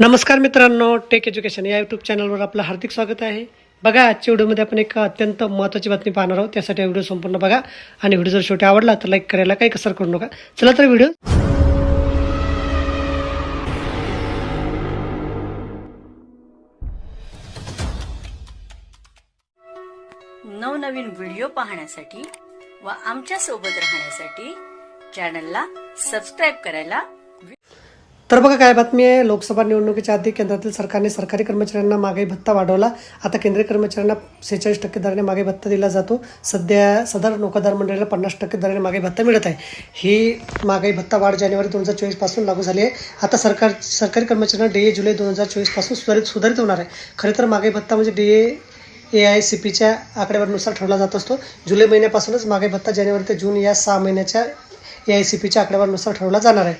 नमस्कार मित्रांनो take education या यूट्यूब चॅनलवर आपलं हार्दिक स्वागत आहे. बघा आजच्या व्हिडिओमध्ये आपण एक अत्यंत महत्त्वाची बातमी पाहणार आहोत. त्यासाठी व्हिडिओ संपूर्ण बघा. आणि व्हिडिओ जर शेवटी आवडला तर लाईक करायला काही कसर करू नका. चला तर व्हिडिओ. नवनवीन व्हिडिओ पाहण्यासाठी व आमच्यासोबत राहण्यासाठी चॅनलला सबस्क्राईब करायला तर बघा काय बातमी आहे. लोकसभा निवडणुकीच्या आधी केंद्रातील सरकारने सरकारी कर्मचाऱ्यांना मागाई भत्ता वाढवला. आता केंद्रीय कर्मचाऱ्यांना सेहेचाळीस टक्के दराने मागे भत्ता दिला जातो. सध्या सदर नौकादार मंडळाला पन्नास टक्के दराने मागे भत्ता मिळत आहे. ही मागाई भत्ता वाढ जानेवारी दोन हजार चोवीसपासून लागू झाली आहे. आता सरकार सरकारी कर्मचाऱ्यांना डी ए जुलै दोन हजार चोवीसपासून सुधारित सुधारित होणार आहे. खरं तर मागाई भत्ता म्हणजे D A A I C पीच्या आकडेवारीनुसार ठरवला जात असतो. जुलै महिन्यापासूनच मागे भत्ता जानेवारी ते जून या सहा महिन्याच्या ए आय सी पीच्या आकडेवारीनुसार ठरवला जाणार आहे.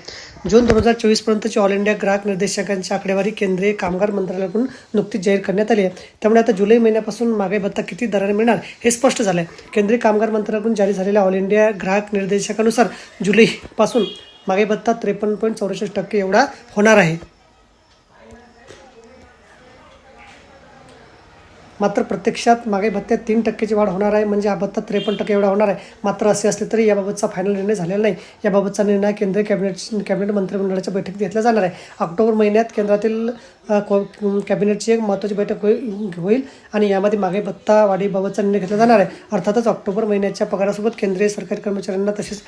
जून दोन हजार चोवीसपर्यंतची ऑल इंडिया ग्राहक निर्देशकांची आकडेवारी केंद्रीय कामगार मंत्रालयाकडून नुकतीच जाहीर करण्यात आली आहे. त्यामुळे आता जुलै महिन्यापासून मागे भत्ता किती दराने मिळणार हे स्पष्ट झालं आहे केंद्रीय कामगार मंत्रालयाकडून जारी झालेल्या ऑल इंडिया ग्राहक निर्देशकानुसार जुलैपासून मागे भत्ता त्रेपन्न पॉईंट चौवेचाळीस टक्के एवढा होणार आहे. मात्र प्रत्यक्षात मागे भत्त्यात तीन टक्क्याची वाढ होणार आहे. म्हणजे हा भत्ता त्रेपन्न टक्के एवढा होणार आहे. मात्र असे असले तरी याबाबतचा फायनल निर्णय झालेला नाही. याबाबतचा निर्णय केंद्रीय कॅबिनेट कॅबिनेट मंत्रिमंडळाच्या बैठकीत घेतला जाणार आहे. ऑक्टोबर महिन्यात केंद्रातील को- कॅबिनेटची एक महत्त्वाची बैठक होईल होईल आणि यामध्ये मागे भत्ता वाढीबाबतचा निर्णय घेतला जाणार आहे. अर्थातच ऑक्टोबर महिन्याच्या पगारासोबत केंद्रीय सरकारी कर्मचाऱ्यांना तसेच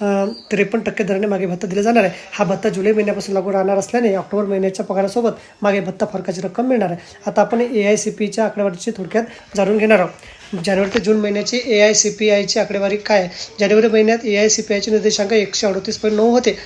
त्रेपन्न टक्के दराने मागे भत्ता दिला जाणार आहे. हा भत्ता जुलै महिन्यापासून लागू राहणार असल्याने ऑक्टोबर महिन्याच्या पगारासोबत मागे भत्ता फरकाची रक्कम मिळणार आहे. आता आपण ए आय सी पीच्या आकडेवारीची थोडक्यात जाणून घेणार आहोत. जानेवारी ते जून महिन्याची ए आय सी पी आयची आकडेवारी काय आहे? जानेवारी महिन्यात ए आय सी पी आयचे निर्देशांक एकशे अडतीस पॉईंट नऊ होते.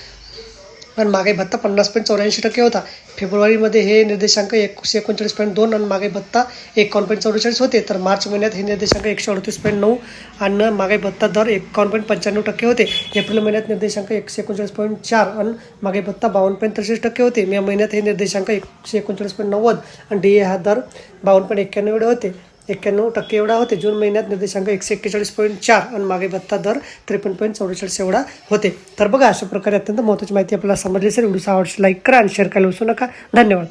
पण मागे भत्ता पन्नास पॉईंट चौऱ्याऐंशी टक्के होता. फेब्रुवारीमध्ये हे निर्देशांक एकशे एकोणचाळीस पॉईंट दोन आणि मागे भत्ता एकावन्न पॉईंट चौवेचाळीस होते. तर मार्च महिन्यात हे निर्देशांक एकशे अडतीस पॉईंट नऊ आणि मागे भत्ता दर एकावन्न पॉईंट पंच्याण्णव टक्के होते. एप्रिल महिन्यात निर्देशांक एकशे एकोणचाळीस पॉईंट चार आणि मागे भत्ता बावन्न पॉईंट त्रेसष्ट टक्के होते. मे महिन्यात हे निर्देशांक एकशे एकोणचाळीस पॉईंट नव्वद आणि डी ए हा दर बावन्न पॉईंट एक्क्याण्णव एवढे होते. एक्क्याण्णव टक्के एवढा होते. जून महिन्यात निर्देशांक एकशे एक्केचाळीस पॉईंट चार आणि मागे भत्ता दर त्रेपन्न पॉईंट चौवेचाळीस एवढा होते. तर बघा अशा प्रकारे अत्यंत महत्त्वाची माहिती आपल्याला समजली असेल. व्हिडिओ आवडशी लाईक करा आणि शेअर करायला विसरू नका. धन्यवाद.